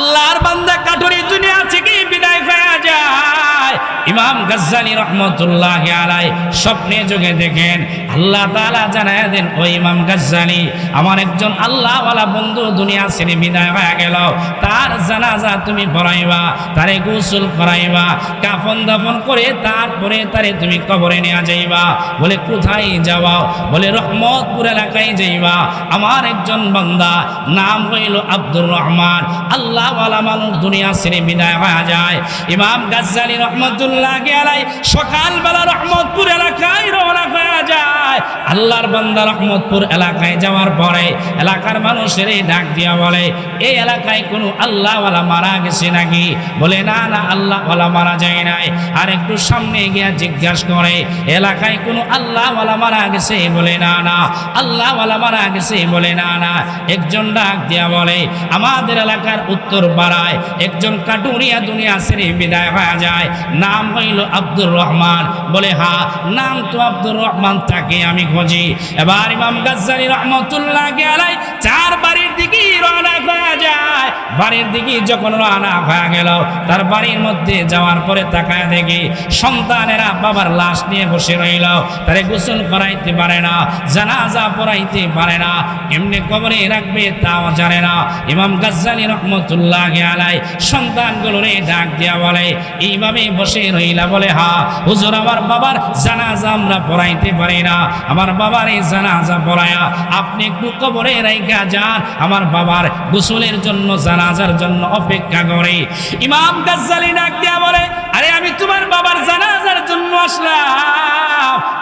আল্লাহর ইমাম গাজ্জালি রহমতুল্লাহ আলাই স্বপ্নে যোগে দেখেন, আল্লাহ তালা জানায় দেন, ও ইমাম গাজ্জালি, আমার একজন আল্লাহওয়ালা বন্ধু দুনিয়া ছেড়ে বিদায় হয়ে গেল। তার জানাজা তুমি পড়াইবা, তারে গোসল করাইবা, কাফন দাফন করে তারপরে তারে তুমি কবরে নেওয়া যাইবা। বলে, কোথায় যাওয়া বলে, রহমতপুর এলাকায় যাইবা। আমার একজন বান্দা, নাম হইল আব্দুর রহমান। আল্লাহওয়ালা মানুষ দুনিয়া ছেড়ে বিদায় হয়ে যায়। ইমাম গাজ্জালি রহমতুল্লাহ আলাই। সকালবেলা রহমতপুর এলাকায় রওনা হয়ে যায়। আল্লাহর বান্দা রহমতপুর এলাকায় যাওয়ার পরে এলাকার মানুষের ডাক দিয়া বলে, এই এলাকায় কোনো আল্লাহওয়ালা মারা গেছে নাকি? বলে, না না, আল্লাহওয়ালা মারা যায় নাই। আর একটু সামনে গিয়া জিজ্ঞাসা করে, এলাকায় কোনো আল্লাহওয়ালা মারা গেছে? বলে, না না, আল্লাহওয়ালা মারা গেছে। বলে, না না। একজন ডাক দিয়া বলে, আমাদের এলাকার উত্তর পাড়ায় একজন কাটুরিয়া দুনিয়া ছেড়ে বিদায় হয়ে যায়। নাম হইল আব্দুর রহমান। বলে, হা, নাম তো আব্দুর রহমান, তাকে আমি খুঁজি। এবার ইমাম গাজ্জালি রহমতুল্লাহ আলাই চার বাড়ির দিকে রওনা হয়ে যায়। বাড়ির দিকে যখন রওনা হয়ে গেল, তার বাড়ির মধ্যে যাওয়ার পরে তাকায় দেখি সন্তানেরা বাবার লাশ নিয়ে বসে রইল। তারে গোসল করাইতে পারে না, জানাজা পড়াইতে পারে না, এমনি কবরে রাখবে তাও জানে না। ইমাম গাজ্জালি রহমতুল্লাহ আলাই সন্তানগুলোরে ডাক দিয়া বলে এইভাবে বসে রইলা বলে, হা, হুজুর, আমার বাবার জানাজা আমরা পড়াইতে পারি না। আমার বাবার এই জানাজা পড়ায়া আপনি একটু কবরে রাইখা যান। আমার বাবার গোসলের জন্য, জানাজার জন্য অপেক্ষা করে। ইমাম গাজ্জালি ডাক দিয়া বলে, আরে, আমি তোমার বাবার জানাজার জন্য আসলাম।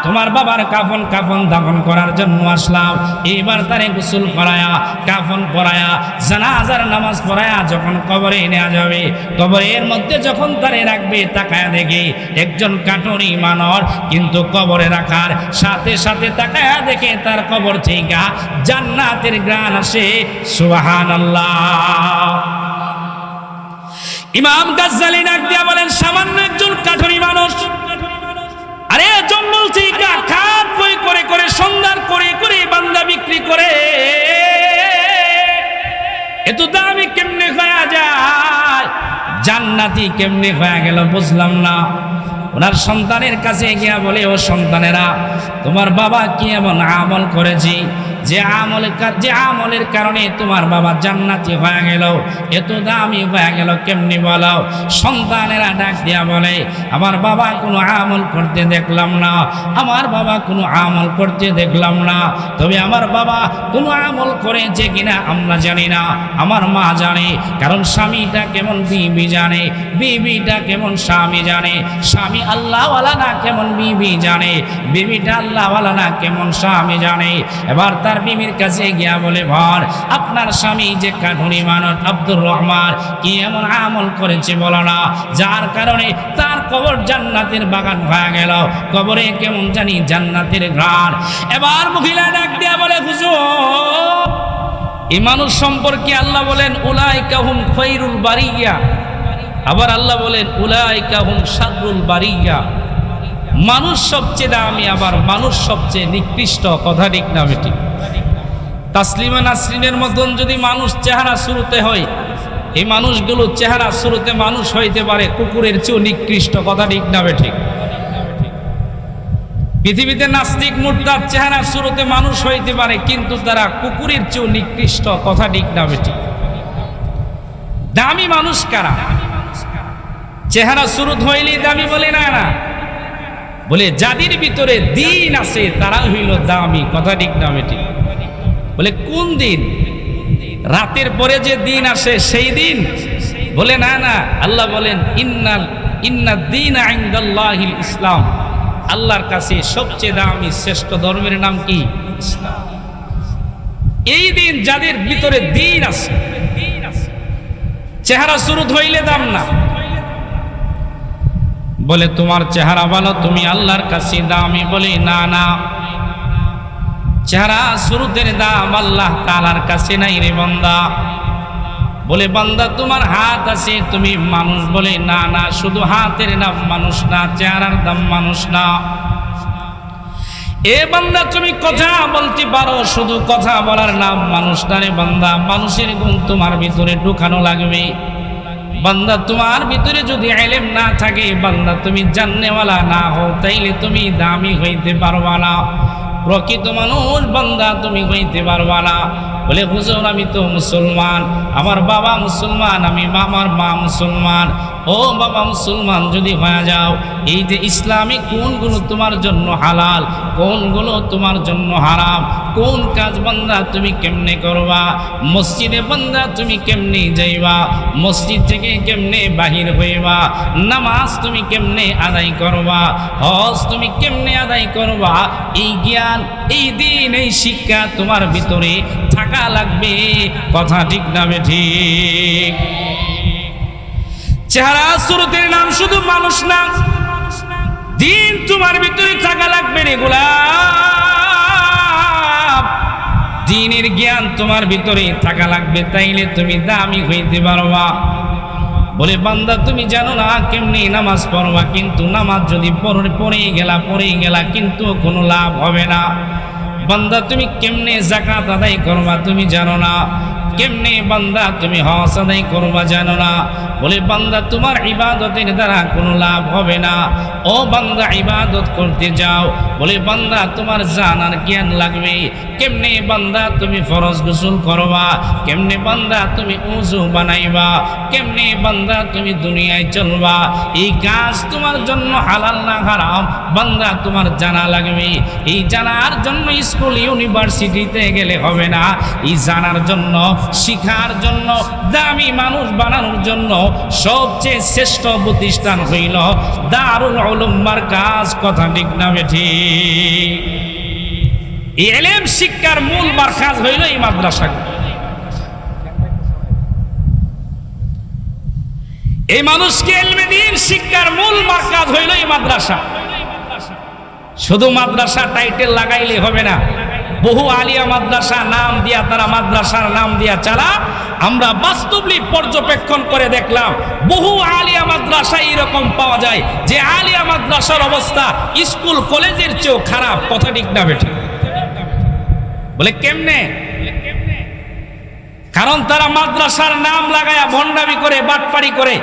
তোমার বাবার কাফন কাফন দাফন করার জন্য আসলাম। এইবার তারে গোসল করায়া, কাফন পরায়া, জানাজার নামাজ পড়ায়া যখন কবরে নেওয়া যাবে, কবরের মধ্যে যখন তারে রাখবে, তাকায়া দেখে একজন কাটুরি মানর কিন্তু কবরে রাখার সাথে সাথে তাকায়া দেখে তার কবর থেকে জান্নাতের গ্রান আসে। সুবাহান ইমাম গাজ্জালি ডাক দিয়া বলেন, সামান্য একজন কাঠুরি মানুষ আরে জঙ্গল চিকা খাত বই করে করে সন্ধান করে করে বান্দা বিক্রি করে। এত দামি কেমনে হয়ে যায়? জান্নাতি কেমনে হয়ে গেল বুঝলাম না। ওনার সন্তানের কাছে গিয়া বলে, ও সন্তানেরা, তোমার বাবা কি এমন আমল করেছি? যে আমলের যে আমলের কারণে তোমার বাবা জান্নাতি হয়ে গেল। এত দামি হয়ে গেল কেমনি বলো? সন্তানেরা ডাক দিয়া বলে, আমার বাবা কোনো আমল করতে দেখলাম না। আমার বাবা কোনো আমল করতে দেখলাম না। তবে আমার বাবা কোনো আমল করেছে কিনা আমরা জানি না। আমার মা জানে, কারণ স্বামীটা কেমন বিবি জানে, বিবিটা কেমন স্বামী জানে। স্বামী আল্লাহওয়ালা না কেমন বিবি জানে, বিবিটা আল্লাহওয়ালা না কেমন স্বামী জানে। এবার তার বিবির কাছে গিয়া বলে, ভর, আপনার স্বামী যে কাঠুরি মানত আব্দুর রহমান, কি এমন আমল করেছে বলো না। যার কারণে তার কবর জান্নাতের বাগান হয়ে গেল। কবরে কেমন জানি জান্নাতের ঘ্রাণ। এবার মহিলা ডাক দিয়া বলে, হুজুর এই মানুষ সম্পর্কে আল্লাহ বলেন উলাই কাহুম খৈরুল বারিয়া। আবার আল্লাহ বলেন উলাই কাহুম সাদরুল বারিয়া। মানুষ সবচেয়ে দামি, আবার মানুষ সবচেয়ে নিকৃষ্ট, কথা ঠিক না বেটি তাসলিমা নাসরিনের মতন যদি মানুষ চেহারা শুরুতে হয়, এই মানুষগুলো চেহারা শুরুতে মানুষ হইতে পারে, কুকুরের চেয়েও নিকৃষ্ট, কথা ঠিক না বেঠিক পৃথিবীতে নাস্তিক মুর্দার চেহারা শুরুতে মানুষ হইতে পারে, কিন্তু তারা কুকুরের চেয়েও নিকৃষ্ট, কথা ঠিক না বেটি দামি মানুষ কারা? চেহারা শুরু হইলেই দামি বলে না না? বলে যাদের ভিতরে দিন আছে তারা হইল দামি, কথা ঠিক না বেটি বলে, কোন দিন? রাতের পরে যে দিন আসে, সেই দিন? বলে, না না। আল্লাহ বলেন, ইন্নাল, ইন্না দিন আইন্দাল্লাহিল ইসলাম। আল্লাহর কাছে সবচেয়ে দামি, শ্রেষ্ঠ ধর্মের নাম কি? ইসলাম এই দিন যাদের ভিতরে দিন আছে, চেহারা শুরু হইলে দাম না। বলে, তোমার চেহারা ভালো, তুমি আল্লাহর কাছে দামি বলি, না না। চেহারা শুরুতের দাম আল্লাহ তালার কাছে নাই রে বান্দা। বলে, বান্দা, তোমার হাত আছে? তুমি মানুষ বলে, না না, শুধু হাতের নাম মানুষ না, চেহারার দাম মানুষ না। এ বান্দা, তুমি কথা বলতে পারো, শুধু কথা বলার নাম মানুষটারে বান্দা। মানুষের গুণ তোমার ভিতরে ঢুকানো লাগবে। বান্দা, তোমার ভিতরে যদি এলেম না থাকে, বান্দা, তুমি জাননেওয়ালা না হও, তাইলে তুমি দামি হইতে পারবা না। প্রকৃত মানুষ, বান্দা, তুমি হইতে পারবা না। বলে, হুজুর, আমি তো মুসলমান। আমার বাবা মুসলমান, আমি আমার মা মুসলমান। ও বাবা মুসলমান, যদি হয়ে যাও, এই যে ইসলামিক কোনগুলো তোমার জন্য হালাল, কোনগুলো তোমার জন্য হারাম, কোন কাজ বান্দা তুমি কেমনে করবা, মসজিদে বান্দা তুমি কেমনে যাইবা, মসজিদ থেকে কেমনে বাহির হইবা, নামাজ তুমি কেমনে আদায় করবা, হজ তুমি কেমনে আদায় করবা, এই জ্ঞান, এই দিন, এই শিক্ষা তোমার ভিতরে থাকা লাগবে, কথা ঠিক না ঠিক? চেহারা সুরতের নাম শুধু মানুষ না, দিন তোমার ভিতরে থাকা লাগবে রে গোলাপ। দিনের জ্ঞান তোমার ভিতরে থাকা লাগবে, তাইলে তুমি দামি হইতে পারবা। বলে, বান্দা, তুমি জানো না কেমনি নামাজ পড়বা, কিন্তু নামাজ যদি পড়ে গেলা পড়েই গেলা, কিন্তু কোনো লাভ হবে না। বান্দা, তুমি কেমনে জাকাত আদায় করবা তুমি জানো না। কেমনে বান্দা তুমি হজ আদায় করবা জানো না? বলে, বান্দা, তোমার ইবাদতের দ্বারা কোনো লাভ হবে না। ও বান্দা, ইবাদত করতে যাও। বলে, বান্দা, তোমার জানার জ্ঞান লাগবে। কেমনে বান্দা তুমি ফরজ গোসল করবা? কেমনে বান্দা তুমি উজু বানাইবা? কেমনে বান্দা তুমি দুনিয়ায় চলবা? এই কাজ তোমার জন্য হালাল না হারাম? বান্দা, তোমার জানা লাগবে। এই জানার জন্য স্কুল, ইউনিভার্সিটিতে গেলে হবে না। এই জানার জন্য শিখার জন্য, দামি মানুষ বানানোর জন্য সবচেয়ে শ্রেষ্ঠ প্রতিষ্ঠান হইল দারুল উলুম্মার কাজ কথা ঠিক না বেঠি। এলেম শিক্ষার মূল মার্কাজ হইল এই মাদ্রাসা এই মানুষকে এলমে দিন শিক্ষার মূল মার্কাজ হইল এই মাদ্রাসা। শুধু মাদ্রাসা টাইটেল লাগাইলে হবে না। বহু আলিয়া মাদ্রাসা নাম দিয়া, তারা মাদ্রাসার নাম দিয়া চালা। আমরা বাস্তবলি পর্যবেক্ষণ করে দেখলাম, বহু আলিয়া মাদ্রাসা এরকম পাওয়া যায় যে আলিয়া মাদ্রাসার অবস্থা স্কুল, কলেজের চেয়েও খারাপ। কথা ঠিক না বেঠিক বলে কেমনে? কারণ তারা মাদ্রাসার নাম লাগায়া ভণ্ডামি করে, বাটপাড়ি করে।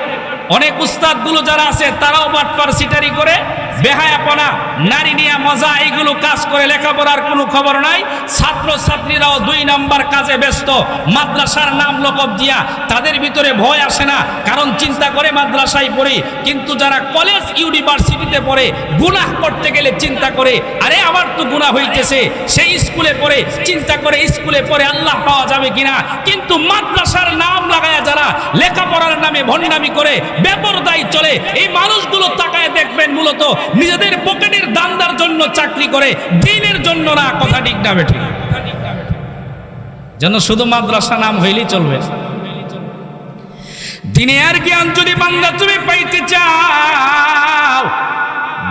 অনেক উস্তাদগুলো যারা আছে, তারাও বাটপার সিটারি করে। বেহায়াপনা, নারী নিয়ে মজা এইগুলো কাজ করে লেখাপড়ার কোনো খবর নাই। ছাত্র ছাত্রীরাও দুই নাম্বার কাজে ব্যস্ত। মাদ্রাসার নাম লকব দিয়া তাদের ভিতরে ভয় আসে না, কারণ চিন্তা করে মাদ্রাসায় পড়ি। কিন্তু যারা কলেজ, ইউনিভার্সিটিতে পড়ে, গুনাহ করতে গেলে চিন্তা করে, আরে, আমার তো গুনাহ হইতেছে। সেই স্কুলে পড়ে, চিন্তা করে স্কুলে পড়ে আল্লাহ পাওয়া যাবে কিনা। কিন্তু মাদ্রাসার নাম লাগায়া যারা লেখাপড়ার নামে ভণ্ডামি করে বেপরদায়ী চলে। এই মানুষগুলো তাকায় দেখবেন মূলত নিজেদের পকেটের দান্দার জন্য চাকরি করে, দিনের জন্য না, কথা ঠিক না বেঠিক যেন শুধু মাদ্রাসা নাম হইলেই চলবে। দিনের জ্ঞান যদি বান্দা তুমি পাইতে চাও,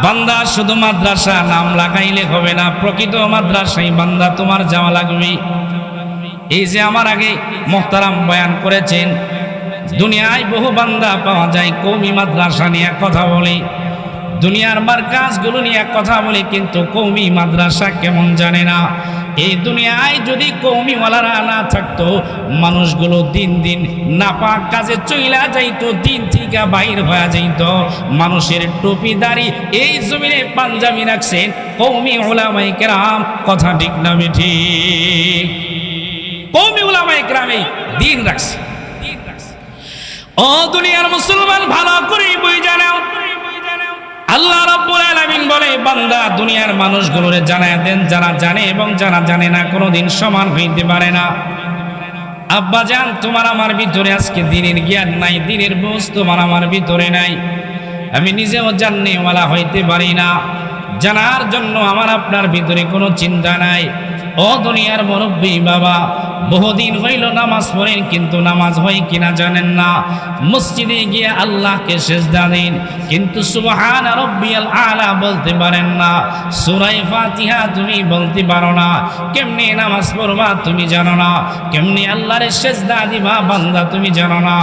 বান্দা শুধু মাদ্রাসা নাম লাগাইলে হবে না, প্রকৃত মাদ্রাসাই বান্দা তোমার যাওয়া লাগবে এই যে আমার আগে মোহতারাম বয়ান করেছেন দুনিয়ায় বহু বান্দা পাওয়া যায়, কৌমি মাদ্রাসা নিয়ে কথা বলে। দুনিয়ার মার্কাজগুলো নিয়ে কথা বলে, কিন্তু কৌমি মাদ্রাসা কেমন জানে না। এই দুনিয়ায় যদি কৌমিওয়ালারা না থাকতো, মানুষগুলো দিন দিন নাপাক কাজে চইলা যাইতো, দিন থেকে বাইর হয়ে যাইত। মানুষের টুপি দাড়ি এই জমিনে পাঞ্জাবি রাখছেন, কৌমি ওলামাই কেরাম, কথা ঠিক না ঠিক। কৌমি ওলামাই কেরামে দিন রাখছে। ও দুনিয়ার মুসলমান, ভালো করে বই জানাও। আল্লাহ রাব্বুল আলামিন বলে, বান্দা, দুনিয়ার মানুষগুলোরে জানায় দেন, যারা জানে এবং যারা জানে না, কোনোদিন সমান হইতে পারে না। আব্বা জান তোমার আমার ভিতরে আজকে দিনের জ্ঞান নাই, দিনের বোঝ তোমার আমার ভিতরে নাই। আমি নিজেও জাননেওয়ালা হইতে পারি না। জানার জন্য আমার আপনার ভিতরে কোনো চিন্তা নাই। ও দুনিয়ার মুরব্বী বাবা বহুদিন হইল নামাজ পড়েন, কিন্তু নামাজ হয় কিনা জানেন না। মসজিদে গিয়ে আল্লাহকে সেজদা দিন, কিন্তু সুবহান রব্বিয়াল আলা বলতে পারেন না। সূরা ফাতিহা তুমি বলতে পারো না, কেমনি নামাজ পড়বা তুমি জানো না, কেমনি আল্লাহর সেজদা দিবা বান্দা তুমি জানো না।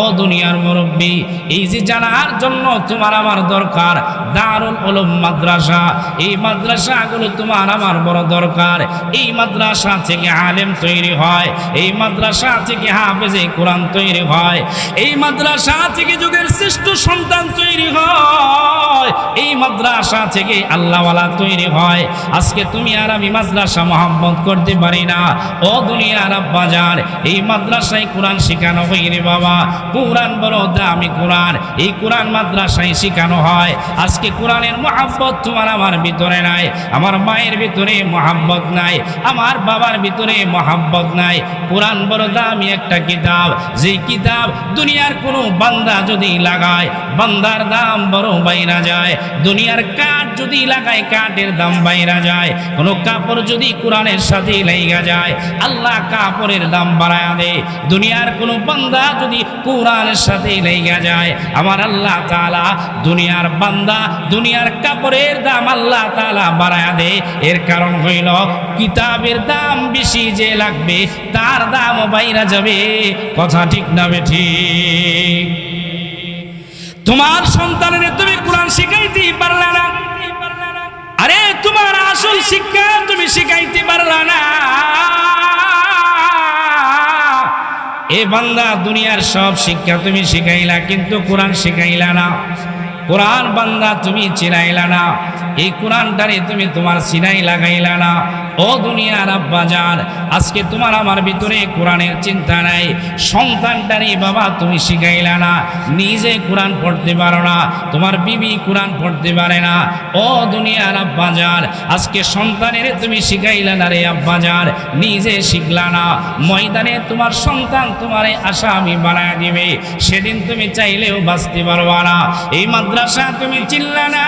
ও দুনিয়ার মুরব্বী, এই যে জানার জন্য তোমার আমার দরকার, দারুল উলুম মাদ্রাসা, এই মাদ্রাসাগুলো তোমার আমার বড় দরকার। এই মাদ্রাসা থেকে আলেম তৈরি হয়। এই মাদ্রাসা থেকে হাফেজে কোরআন তৈরি হয়। এই মাদ্রাসা থেকে যুগের শ্রেষ্ঠ সন্তান তৈরি হয়। এই মাদ্রাসা থেকে আল্লাহওয়ালা তৈরি হয়। আজকে তুমি আর আমি মাদ্রাসা মোহাম্মত করতে পারি না। ও দুনিয়ার বাজার এই মাদ্রাসায় কোরআন শেখানো হয়নি বাবা। কোরআন বলো দামি কোরআন, এই কোরআন মাদ্রাসায় শেখানো হয়। আজকে কোরআনের মহাব্বত তোমার আমার ভিতরে নাই। আমার মায়ের ভিতরে মহাব্বত নাই। আমার বাবার ভিতরে মহাব্বত নাই। কোরআন বড় দামি একটা কিতাব। যে কিতাব দুনিয়ার কোনো বান্দা যদি লাগায়, বান্দার দাম বড় বাইরা যায়। দুনিয়ার কাঠ যদি লাগায়, কাঠের দাম বাইরা যায়। কোনো কাপড় যদি কোরআনের সাথে লেগা যায়, আল্লাহ কাপড়ের দাম বাড়ায় দেয়। দুনিয়ার কোনো বান্দা যদি কোরআনের সাথে লেগা যায়, আমার আল্লাহ তাআলা দুনিয়ার বান্দা, দুনিয়ার কাপড়ের দাম আল্লাহ তাআলা বাড়ায় দেয়। এর কারণ হইল কিতাবের দাম বেশি যে লাগবে, তার দামও বাইরা যাবে। কথা ঠিক না ঠিক। তোমার সন্তানের তুমি কোরআন শিখাইতে পারলা না। আরে, তোমার আসল শিক্ষা তুমি শিখাইতে পারলা না। এ বান্দা, দুনিয়ার সব শিক্ষা তুমি শিখাইলা, কিন্তু কোরআন শিখাইলা না। কোরআন বান্দা তুমি চিনাইলা না। এই কোরআনটারে তুমি তোমার সিনাই লাগাইলা না। ও দুনিয়ার আব্বাজান আজকে তোমার আমার ভিতরে কোরআনের চিন্তা নাই। সন্তানটারে বাবা তুমি শিখাইলা না, নিজে কোরআন পড়তে পারো না, তোমার বিবি কোরআন পড়তে পারে না। ও দুনিয়ার আব্বাজান আজকে সন্তানের তুমি শিখাইলা না রে আব্বাজান নিজে শিখলা না। ময়দানে তোমার সন্তান তোমারে আসামি বানায় দিবে, সেদিন তুমি চাইলেও বাঁচতে পারবা না। এই মাদ্রাসা তুমি চিনলা না,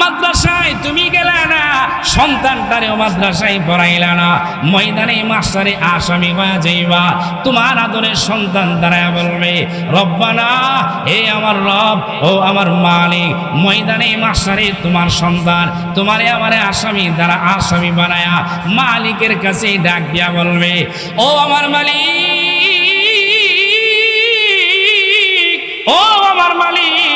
মাদ্রাসায় তুমি গেলা না, সন্তানটারেও মাদ্রাসায় পড়াইলা না, ময়দানে মাস্টারে আসামি হয়ে যাইবা। তোমার আদরের সন্তান দাঁড়ায় বলবে, রব্বানা, এ আমার রব, ও আমার মালিক, ময়দানে মাস্টারে তোমার সন্তান, তোমারে আমারে আসামি দ্বারা আসামি বানায়া মালিকের কাছে ডাক দিয়া বলবে, ও আমার মালিক, ও আমার মালিক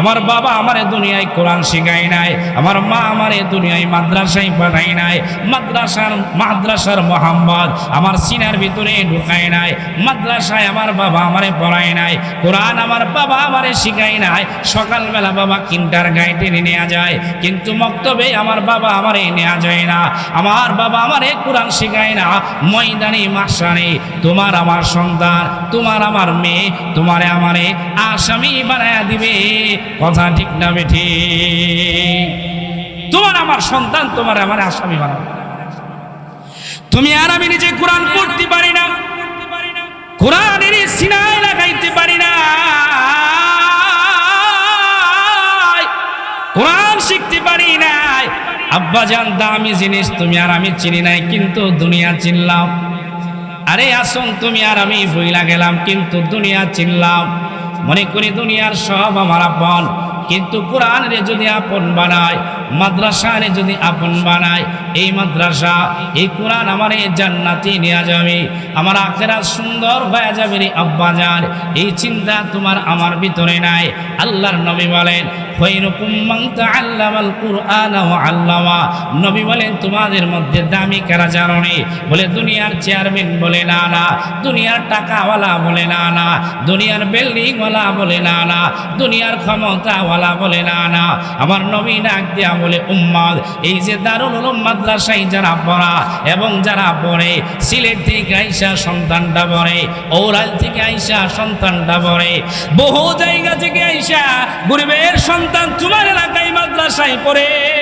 আমার বাবা আমারে দুনিয়ায় কোরআন শিখাই নাই, আমার মা আমারে দুনিয়ায় মাদ্রাসায় পাঠাই নাই, মাদ্রাসার মাদ্রাসার মোহাম্মদ আমার সিনার ভিতরে ঢুকাই নাই, মাদ্রাসায় আমার বাবা আমারে পড়াই নাই, কোরআন আমার বাবা আমারে শিখাই নাই, সকালবেলা বাবা কিন্টার গায়ে টেনে নেওয়া যায়, কিন্তু মক্তবে আমার বাবা আমারে নেওয়া যায় না, আমার বাবা আমারে কোরআন শিখায় না, ময়দানে, মাসানে, তোমার আমার সন্তান, তোমার আমার মেয়ে, তোমারে আমারে আসামি বানায়া দিবে কথা ঠিক না বেঠি তোমার আমার সন্তান, তোমার আমার আসামি বানাবে। তুমি আর আমি নিজে কোরআন পড়তে পারি না। কোরআনের সিনায় লাগাইতে পারি না। কোরআন শিখতে পারি নাই। আব্বা জান, দামি জিনিস তুমি আর আমি চিনি নাই, কিন্তু দুনিয়া চিনলাম। আরে আসুন, তুমি আর আমি বইলা গেলাম, কিন্তু দুনিয়া চিনলাম। মনে করি দুনিয়ার সব আমার আপন। কিন্তু কোরআনের যদি আপন বানায় মাদ্রাসা রে যদি আপন বানায়, এই মাদ্রাসা, এই কোরআন আমার এই জান্নাতি নেওয়া যাবে। আমার আখেরা সুন্দর হয়ে যাবে রে আব্বাজার এই চিন্তা তোমার আমার ভিতরে নাই। আল্লাহর নবী বলেন খৈরকুম মান তাআল্লামাল কুরআন ওয়া আল্লামা। নবী বলেন, তোমাদের মধ্যে দামি কারা জানো বলে, দুনিয়ার চেয়ারম্যান বলে, না না। দুনিয়ার টাকাওয়ালা বলে, না না। দুনিয়ার বিল্ডিং ওয়ালা বলে, না না। দুনিয়ার ক্ষমতাওয়ালা বলে, না না। আমার নবী ডাক দিয়া বলে, উম্মাদ, এই যে দারুল উলুম মাদ্রাসায় যারা পড়া এবং যারা পড়ে, সিলেট থেকে আইসা সন্তানটা পড়ে ঔরাল থেকে আইসা সন্তানটা পড়ে, বহু জায়গা থেকে আইসা গরিবের সন্তান তোমার এলাকায় মাদ্রাসায় পড়ে।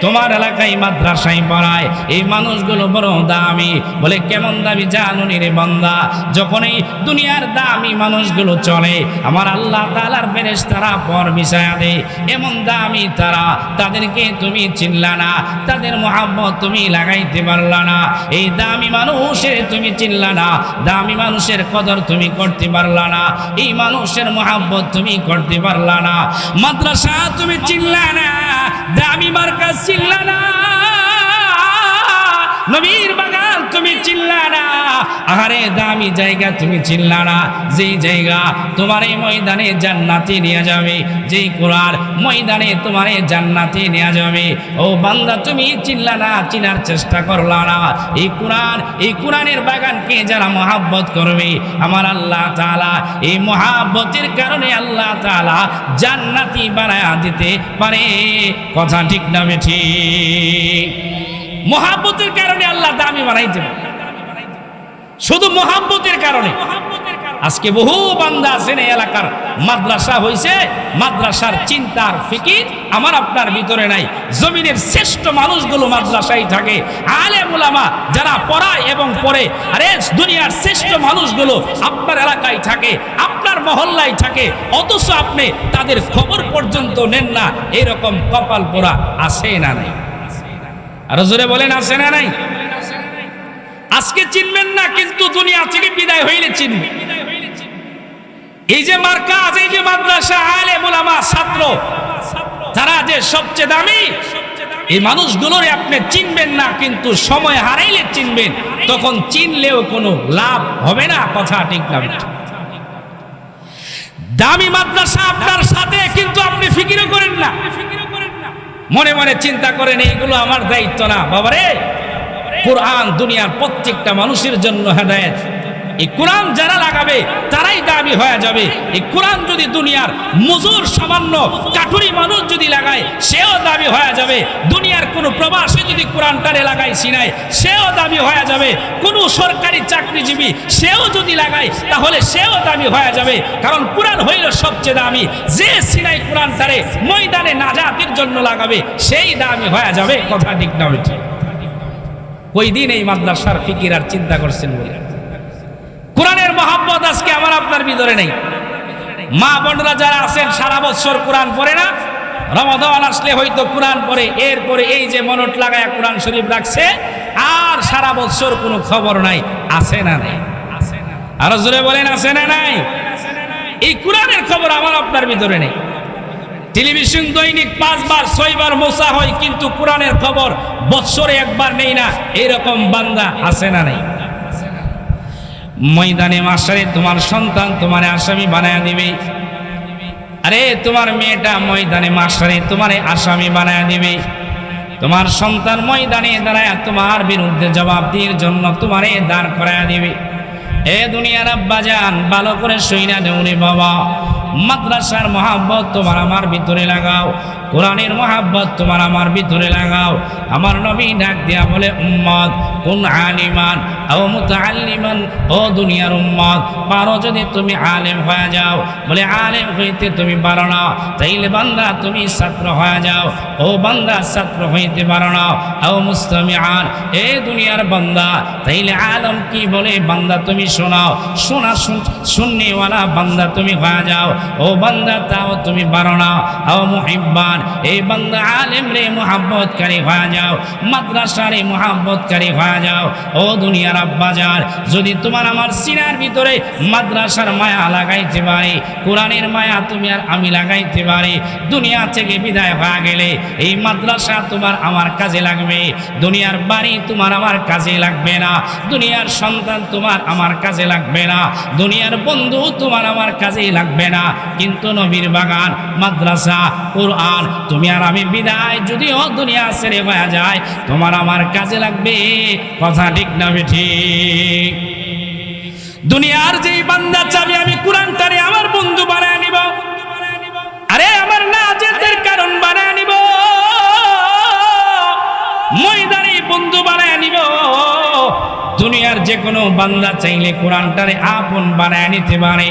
তোমার এলাকায় মাদ্রাসায় পড়ায়। এই মানুষগুলো বড় দামি। বলে, কেমন দামি জানুনি রে বান্দা? যখন এই দুনিয়ার দামি মানুষগুলো চলে, আমার আল্লাহ তালার বেরেস তারা পর মিশায়া দেয়, এমন দামি তারা, তাদেরকে তুমি চিনলা না। তাদের মহাব্বত তুমি লাগাইতে পারলা না। এই দামি মানুষের তুমি চিনলা না। দামি মানুষের কদর তুমি করতে পারলা না। এই মানুষের মহাব্বত তুমি করতে পারলা না। মাদ্রাসা তুমি চিনলা না। দামি মার্কাজ চিনলা না নবীর তুমি চিনলা না। আহারে দামি জায়গা তুমি চিনলা না। যেই জায়গা তোমার এই ময়দানে জান্নাতে নিয়ে যাবে, যেই কোরআন ময়দানে তোমার জান্নাতে নিয়ে যাবে, ও বান্দা তুমি চিনলা না, চিনার চেষ্টা করলা না। এই কোরআন এই কোরআনের বাগানকে যারা মহাব্বত করবে, আমার আল্লাহ তাআলা এই মহাব্বতের কারণে আল্লাহ তাআলা জান্নাতি বানায়া দিতে পারে। কথা ঠিক না ঠিক মহাব্বতের কারণে আল্লাহ দামি বানাইতে পারে শুধু মহাব্বতের কারণে। আজকে বহু বান্দা আছেন এই এলাকার। মাদ্রাসা হইছে, মাদ্রাসার চিন্তার ফিকির আমার আপনার ভিতরে নাই। জমিনের শ্রেষ্ঠ মানুষগুলো মাদ্রাসায় থাকে। আলে মুলামা যারা পড়ায় এবং পড়ে, আরে দুনিয়ার শ্রেষ্ঠ মানুষগুলো আপনার এলাকায় থাকে, আপনার মহল্লায় থাকে। অথচ আপনি তাদের খবর পর্যন্ত নেন না, এরকম কপাল পোড়া আসে না নাই? আরও জোরে বলেন, আছে না নাই? আজকে চিনবেন না, কিন্তু দুনিয়া থেকে বিদায় হইলে চিনবে। এই যে মার্কাজ এই যে মাদ্রাসা, আলে মোলামা, ছাত্র তারা যে সবচেয়ে দামি, এই মানুষগুলোর আপনি চিনবেন না, কিন্তু সময় হারাইলে চিনবেন। তখন চিনলেও কোনো লাভ হবে না, কথা ঠিক না দামি মাদ্রাসা আপনার সাথে, কিন্তু আপনি ফিকিরও করেন না। মনে মনে চিন্তা করেন এইগুলো আমার দায়িত্ব না। বাবারে, কোরআন দুনিয়ার প্রত্যেকটা মানুষের জন্য হেদায়ত। এই কোরআন যারা লাগাবে, তারাই দাবি হয়ে যাবে। এই কোরআন যদি দুনিয়ার মজুর, সামান্য, কাঠুরি মানুষ যদি লাগায়, সেও দাবি হয়ে যাবে। দুনিয়ার কোনো প্রবাসী যদি কোরআনটারে লাগায় সিনায়, সেও দাবি হয়ে যাবে। কোনো সরকারি চাকরিজীবী সেও যদি লাগায়, তাহলে সেও দামি হয়ে যাবে। কারণ কোরআন হইল সবচেয়ে দামি। যে সিনাই কোরআনটারে ময়দানে নাজাতের জন্য লাগাবে, সেই দামি হয়ে যাবে। কথা ঠিক না ওই দিন এই মাদ্রাসার ফিকির আর চিন্তা করছেন বলে? কোরআনের মহাব্বত আজকে আমার আপনার ভিতরে নেই। মা বোনরা যারা আছেন, সারা বছর কোরআন পড়ে না, রমাদান আসলে হয়তো কোরআন পড়ে, এরপরে এই যে মনট লাগায় কোরআন শরীফ রাখছে, আর সারা বছর কোনো খবর নাই, আছে না নাই? আরও জোরে বলেন, আছে না নাই? এই কোরআনের খবর আমার আপনার ভিতরে নেই। টেলিভিশন দৈনিক পাঁচবার, ছয়বার মোসা হয়, কিন্তু কোরআনের খবর বৎসরে একবার নেই না, এরকম বান্দা আছে না নাই? ময়দানে মাসারে তোমার সন্তান তোমার আসামি বানায় দিবে। আরে, তোমার মেয়েটা ময়দানে মাসারে তোমার আসামি বানায় দিবে। তোমার সন্তান ময়দানে দাঁড়ায় তোমার বিরুদ্ধে জবাব দিয়ে জন্য তোমারে দাঁড় করায় দিবে। এ দুনিয়ার আব্বাজান ভালো করে সইনা দেউনি বাবা। মাদ্রাসার মহাব্বত তোমার আমার ভিতরে লাগাও। কোরআনের মহাব্বত তোমার আমার ভিতরে লাগাও। আমার নবী ডাক দিয়া বলে, উম্মত, কোন আলিমান ও মুতাআল্লিমান, ও দুনিয়ার উম্মত, পারো যদি তুমি আলেম হয়ে যাও। বলে, আলেম হইতে তুমি পারো না, তাইলে বান্দা তুমি ছাত্র হয়ে যাও। ও বান্দা, ছাত্র হইতে পারো না ও মুস্তামিআন, এ দুনিয়ার বান্দা, তাইলে আলম কি বলে, বান্দা তুমি শোনাও। শোনা শুননেওয়ালা বান্দা তুমি হয়ে যাও। ও বান্দা, তাও তুমি পারো না। ও মুহিব্বান এই বান্দা আলেম রে মোহাব্বতকারী হয়ে যাও মাদ্রাসারে মোহাব্বতকারী হয়ে যাও। ও দুনিয়ার আব্বাজার যদি তোমার আমার সিনার ভিতরে মাদ্রাসার মায়া লাগাইতে পারে, কোরআনের মায়া তুমি আর আমি লাগাইতে পারি, দুনিয়া থেকে বিদায় হয়ে গেলে এই মাদ্রাসা তোমার আমার কাজে লাগবে, দুনিয়ার বাড়ি তোমার আমার কাজে লাগবে না, দুনিয়ার সন্তান তোমার আমার কাজে লাগবে না, দুনিয়ার বন্ধু তোমার আমার কাজেই লাগবে না। কিন্তু নবীর বাগান, মাদ্রাসা, কোরআন তুমি আর আমি বিদায়, যদিও দুনিয়া ছেড়ে হয়ে যায়, তোমার আমার কাজে লাগবে। কথা ঠিক না ঠিক। দুনিয়ার যেই বান্দা চাবি আমি কোরআনটারে আমার বন্ধু বানায় নিব। আরে আমার না যেতের কারণ বানায় নিব। ময়দানে বন্ধু বানায় নিব। দুনিয়ার যে কোনো বান্দা চাইলে কোরআনটারে আপন বানায় নিতে পারে।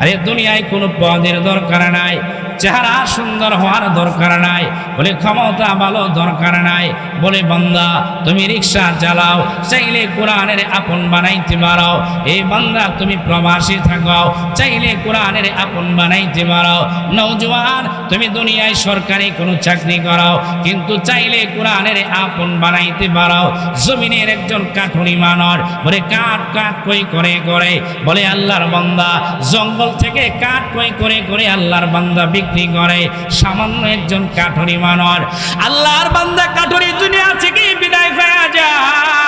আরে দুনিয়ায় কোনো পদের দরকার নাই। চেহারা সুন্দর হওয়ার দরকার নাই। বলে, ক্ষমতা ভালো দরকার নাই। বলে, বান্দা, তুমি রিক্সা চালাও, চাইলে কোরআনের আপন বানাইতে পারো। এই বান্দা, তুমি প্রবাসী থাকো, চাইলে কোরআনের আপন বানাইতে পারো। নৌজওয়ান তুমি দুনিয়ায় সরকারি কোনো চাকরি করাও কিন্তু চাইলে কোরআনের আপন বানাইতে পারো। জমিনের একজন কাঠুরি মানর বলে, কাঠ কাঠ কই করে করে? বলে, আল্লাহর বান্দা, জঙ্গল থেকে কাঠ কই করে করে আল্লাহর বান্দা বিক্রি করে সামান্য একজন কাঠুরি মানর আল্লাহর বান্দা কাঠুরি দুনিয়া থেকে বিদায় হয়ে যায়।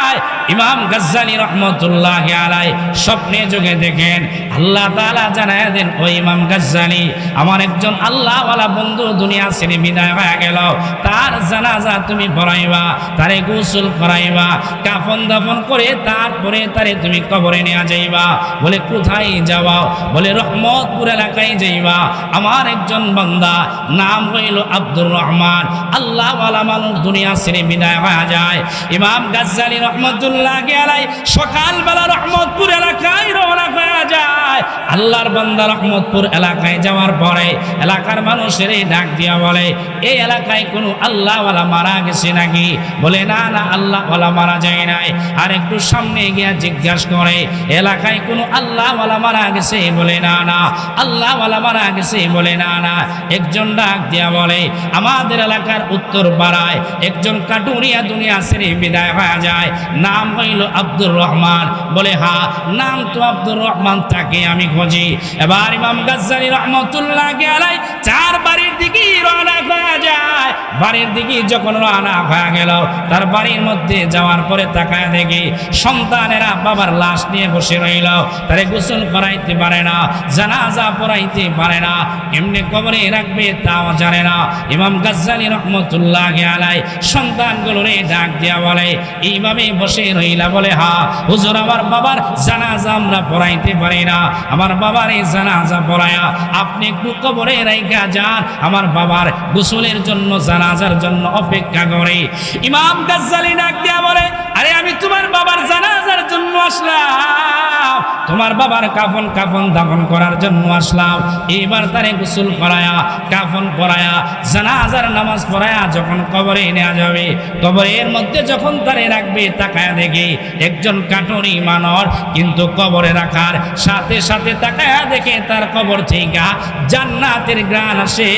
ইমাম গাজ্জালি রহমতুল্লাহ আলাই স্বপ্নে যোগে দেখেন, আল্লাহ তালা জানায় দেন, ও ইমাম গাজ্জালি, আমার একজন আল্লাহওয়ালা বন্ধু দুনিয়া ছেড়ে বিদায় হয়ে গেল। তার জানাজা তুমি পড়াইবা, তারে গোসল করাইবা, কাফন দাফন করে তারপরে তারে তুমি কবরে নিয়ে যাইবা। বলে, কোথায় যাওয়া বলে, রহমতপুর এলাকায় যাইবা। আমার একজন বান্দা, নাম হইল আব্দুর রহমান। আল্লাহওয়ালা মানুষ দুনিয়া ছেড়ে বিদায় হয়ে যায়। ইমাম গাজ্জালি রহমতুল্লাহ আলাই সকালবেলা রহমতপুর এলাকায় রওনা হয়ে যায়। আল্লাহর বান্দা রহমতপুর এলাকায় যাওয়ার পরে এলাকার মানুষের ডাক দিয়া বলে, এই এলাকায় কোনো আল্লাহওয়ালা মারা গেছে নাকি? বলে, না না, আল্লাহওয়ালা মারা যায় নাই। আর একটু সামনে গিয়া জিজ্ঞাসা করে, এলাকায় কোনো আল্লাহওয়ালা মারা গেছে? বলে, না না, আল্লাহওয়ালা মারা গেছে। বলে, না না। একজন ডাক দিয়া বলে, আমাদের এলাকার উত্তর পাড়ায় একজন কাটুরিয়া দুনিয়া ছেড়ে বিদায় হয়ে যায়। নাম হইল আব্দুর রহমান। বলে, হা, নাম তো আব্দুর রহমান তাকে আমি খুঁজি। এবার ইমাম গাজ্জালি রহমতুল্লাহ আলাই, চার বাড়ির দিকে রওনা হয়ে যায়। বাড়ির দিকে যখন রওনা হয়ে গেল, তার বাড়ির মধ্যে যাওয়ার পরে তাকায় দেখি, সন্তানেরা বাবার লাশ নিয়ে বসে রইল। তারে গোসল করাইতে পারে না, জানাজা পড়াইতে পারে না এমনি কবরে রাখবে তাও জানে না। ইমাম গাজ্জালি রহমতুল্লাহ আলাই, সন্তানগুলোরে ডাক দেওয়া বলে, এইভাবে বসে রইলা বলে, হা, হুজুর, আমার বাবার জানাজা আমরা পড়াইতে পারি না। আমার বাবার এই জানাজা পড়ায়া আপনি একটু কবরে রাইখা যান। আমার বাবার গোসলের জন্য, জানাজার জন্য অপেক্ষা করে। ইমাম গাজ্জালি ডাক দিয়া বলে, আরে, আমি তোমার বাবার জানাজার জন্য আসলাম। তোমার বাবার কাফন কাফন দাফন করার জন্য আসলাম। এইবার তারে গোসল করায়া, কাফন পরায়া, জানাজার নামাজ পড়ায়া যখন কবরে নেওয়া যাবে, কবরের মধ্যে যখন তারে রাখবে, তাকায়া দেখে একজন কাটুরি মানর কিন্তু কবরে রাখার সাথে সাথে তাকায়া দেখে তার কবর থেকে জান্নাতের গ্রান আসে।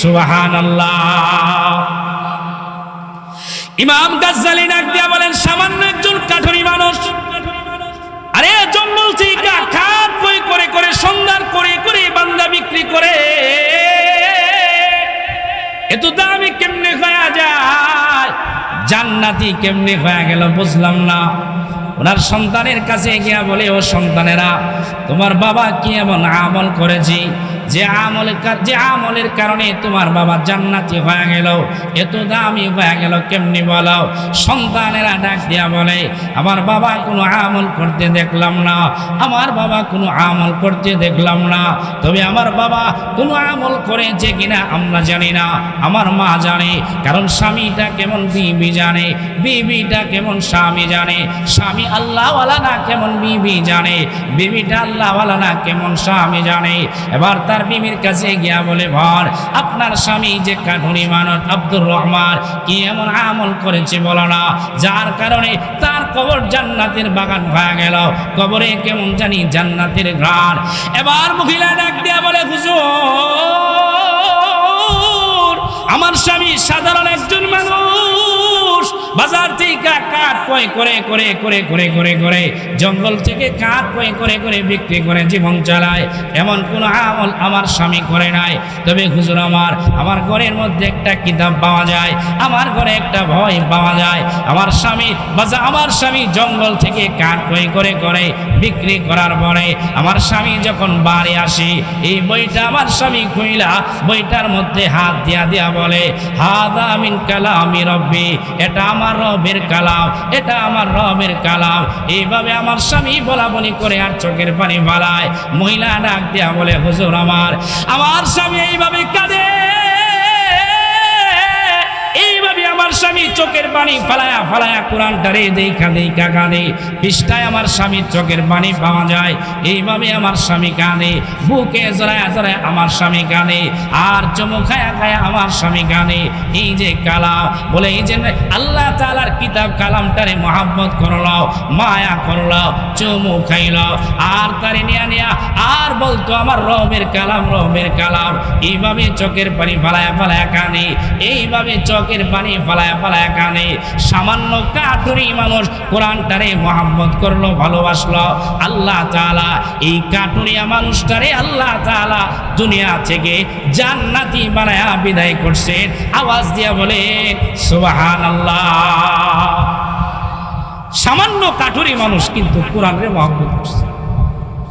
সুবাহান ইমাম গাজ্জালি ডাক দিয়া বলেন, সামান্য একজন কাঠুরি মানুষ। আরে, জঙ্গল থেকে খাত বই করে করে সন্ধান করে করে বান্দা বিক্রি করে। এত দামি কেমনে হয়ে যায়? জান্নাতি কেমনি হয়ে গেল বুঝলাম না। ওনার সন্তানের কাছে গিয়া বলে, ও সন্তানেরা, তোমার বাবা কি এমন আমল করেছি? যে আমলের যে আমলের কারণে তোমার বাবা জান্নাতি হয়ে গেল। এত দামি হয়ে গেল কেমনি বলো? সন্তানেরা ডাক দিয়া বলে, আমার বাবা কোনো আমল করতে দেখলাম না। আমার বাবা কোনো আমল করতে দেখলাম না। তবে আমার বাবা কোনো আমল করেছে কিনা আমরা জানি না। আমার মা জানে, কারণ স্বামীটা কেমন বিবি জানে, বিবিটা কেমন স্বামী জানে। স্বামী আল্লাহওয়ালা না কেমন বিবি জানে, বিবিটা আল্লাহওয়ালা না কেমন স্বামী জানে। এবার তার বিবির কাছে গিয়া বলে, ভর, আপনার স্বামী যে কাঠুরি মানত আব্দুর রহমান, কি এমন আমল করেছে বলো না? যার কারণে তার কবর জান্নাতের বাগান হয়ে গেল। কবরে কেমন জানি জান্নাতের ঘ্রাণ। এবার মহিলা ডাক দিয়া বলে, হুজুর, আমার স্বামী সাধারণ একজন কাঠ কয় করে করে করে করে করে করে জঙ্গল থেকে কাঠ কয় করে করে বিক্রি করে জীবন চালায়। এমন কোন আমল আমার স্বামী করে নাই। তবে হুজুর আমার আমার ঘরের মধ্যে একটা কিতাব পাওয়া যায়। আমার ঘরে একটা ভয় পাওয়া যায়। আমার স্বামী, বাজা, আমার স্বামী জঙ্গল থেকে কাঠ কয় করে করে বিক্রি করার পরে আমার স্বামী যখন বাড়ি আসি, এই বইটা আমার স্বামী খুইলা বইটার মধ্যে হাত দিয়া দিয়া বলে, হাদা মিন কালামি রব্বি। এটা আমার রবের কালাম। এটা আমার রবের কালাম। এইভাবে আমার স্বামী বলা বলি করে আর চোখের পানি বালায় মহিলা ডাক দিয়া বলে, হুজুর আমার আমার স্বামী এইভাবে কাঁদে? আমার স্বামী চোখের পানি ফালায়া ফালায়া কোরআনটারে দেখা দেখা কাঁদে পৃষ্ঠায় আমার স্বামীর চোখের পানি পাওয়া যায়। এইভাবে আমার স্বামী কাঁদে। বুকে জড়ায় জড়ায় আমার স্বামী কাঁদে। আর চমু খায়া আমার স্বামী কাঁদে। এই যে কালাম, বলে এই যে আল্লাহ তালার কিতাব কালামটারে মহাব্বত করলাও মায়া করলাও চুমু খাইলাও আর তারে নিয়া নিয়া, আর বলতো আমার রবের কালাম রবের কালাম। এইভাবে চোখের পানি ফালায়া ফালায়া কানে এইভাবে চোখের পানি ফালায়া ফালায়া কানে, সামান্য কাঠুরি মানুষ কোরআনটারে মহাব্বত করল, ভালোবাসলো। আল্লাহ তাআলা এই কাঠুরিয়া মানুষটারে আল্লাহ তাআলা দুনিয়া থেকে জান্নাতি বানায়া বিদায় করছেন আওয়াজ দিয়া বলে সুবাহান আল্লাহ সামান্য কাঠুরি মানুষ কিন্তু কোরআনের মহব্বত করছে।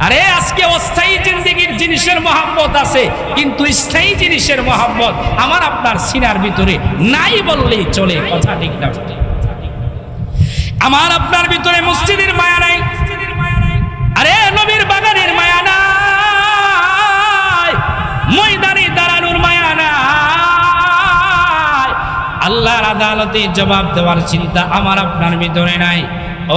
আরে, আজকে অস্থায়ী জিন্দিগির জিনিসের মহাব্বত আছে, কিন্তু স্থায়ী জিনিসের মহাব্বত আমার আপনার সিনার ভিতরে নাই বললেই চলে, কথা ঠিক না। আমার আপনার ভিতরে মসজিদের মায়া নাই। আরে, নবীর বাগানের মায়া নাই। ময়দানে দাঁড়ানোর মায়া নাই। আল্লাহর আদালতে জবাব দেওয়ার চিন্তা আমার আপনার ভিতরে নাই।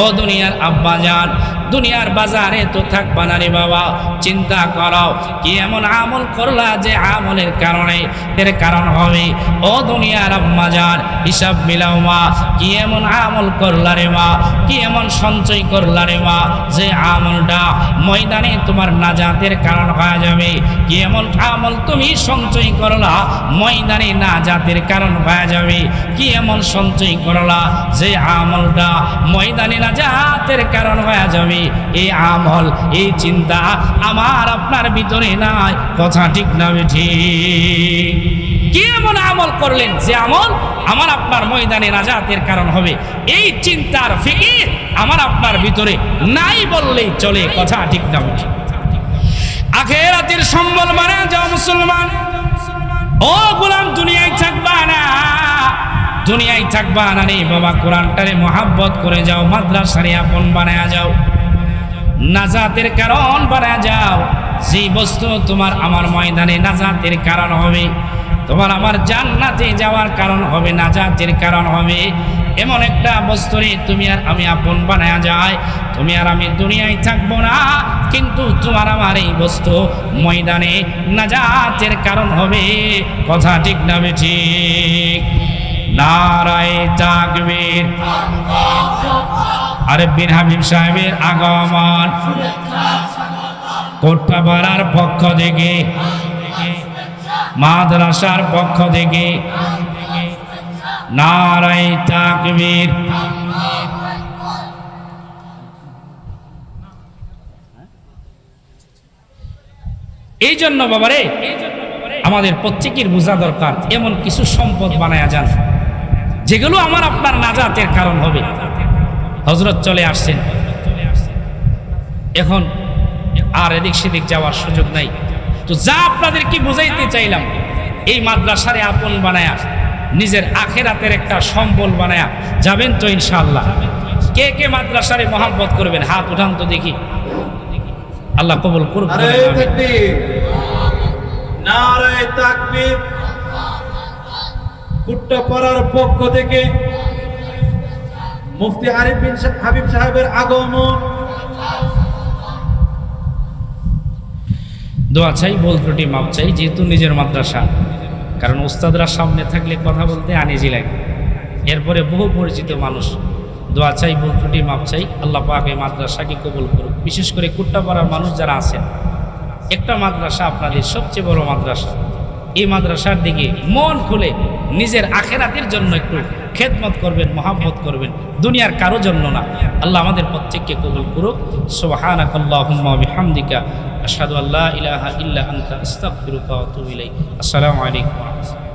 ও দুনিয়ার আব্বা যান দুনিয়ার বাজারে তো থাকবা না রে বাবা। চিন্তা করো, কি এমন আমল করলা যে আমলের কারণে? এর কারণ হবে, ও দুনিয়ার আম্মা যান হিসাব মিলাও মা, কি এমন আমল করলা রে মা, কি এমন সঞ্চয় করলা রে মা, যে আমলটা ময়দানে তোমার নাজাতের কারণ হয়ে যাবে। কি এমন আমল তুমি সঞ্চয় করলা, ময়দানে নাজাতের কারণ হয়ে যাবে। কি এমন সঞ্চয় করলা, যে আমলটা ময়দানে নাজাতের কারণ হয়ে যাবে। এই আমল, এই চিন্তা আমার আপনার ভিতরে নাই। কথা ঠিক না ঠিক। কি এমন আমল করলেন যে আমল আমার আপনার ময়দানে নাজাতের কারণ হবে? এই চিন্তার ফিকির আমার আপনার ভিতরে নাই বললেই চলে, কথা ঠিক না ঠিক। আখেরাতের সম্বল মানে যাও মুসলমান। ও গোলাম, দুনিয়ায় থাকবা না। দুনিয়ায় থাকবা না রে বাবা, কোরআনটারে মহাব্বত করে যাও, মাদ্রাসারে আপন বানায়া যাও। নাজাতের কারণ বানা যাও। যে বস্তু তোমার আমার ময়দানে নাজাতের কারণ হবে, তোমার আমার জান্নাতে যাওয়ার কারণ হবে, নাজাতের কারণ হবে। এমন একটা বস্তুরে তুমি আর আমি আপন বানায়া যায়, তুমি আর আমি দুনিয়ায় থাকব না। কিন্তু তোমার আমার এই বস্তু ময়দানে নাজাতের কারণ হবে। কথা ঠিক না ঠিক? নারায় তাকবীর। আরে বিন হাবিব সাহেবের আগমন। কোট্টাপাড়ার পক্ষ থেকে, মাদ্রাসার পক্ষ থেকে, নারায় এই জন্য বাবারে, আমাদের প্রত্যেকের বোঝা দরকার, এমন কিছু সম্পদ বানায়া যান, যেগুলো আমার আপনার নাজাতের কারণ হবে। হজরত চলে আসছেন। এখন আর এদিক সেদিক যাওয়ার সুযোগ নাই। তো যা আপনাদের কি বুঝাইতে চাইলাম এই মাদ্রাসারে আপন বানায়া নিজের আখেরাতের একটা সম্বল বানায়া যাবেন তো ইনশাআল্লাহ। কে কে মাদ্রাসারে মহাব্বত করবেন? হাত উঠান তো দেখি। আল্লাহ কবুল। তাকবীর। নারায়ে পক্ষ থেকে মুফতি আরিফ বিন হাবিব সাহেবের আগমন। দোয়া চাই বল ত্রুটি মাপ চাই, যেহেতু নিজের মাদ্রাসা। কারণ ওস্তাদরা সামনে থাকলে কথা বলতে আনিজি লাগে। এরপরে বহু পরিচিত মানুষ। দোয়া চাই বল ত্রুটি মাপ চাই, আল্লাহ পাক মাদ্রাসাকে কবুল করুক। বিশেষ করে কুট্টাপাড়ার মানুষ যারা আছেন, একটা মাদ্রাসা আপনাদের সবচেয়ে বড় মাদ্রাসা। এই মাদ্রাসার দিকে মন খুলে নিজের আখেরাতের জন্য একটু খেদমত করবেন, মহাব্বত করবেন, দুনিয়ার কারও জন্য না। আল্লাহ আমাদের প্রত্যেককে কবুল করুক। সোহানিকা আল্লাহুম্মা আল্লাহ আসসালামু আলাইকুম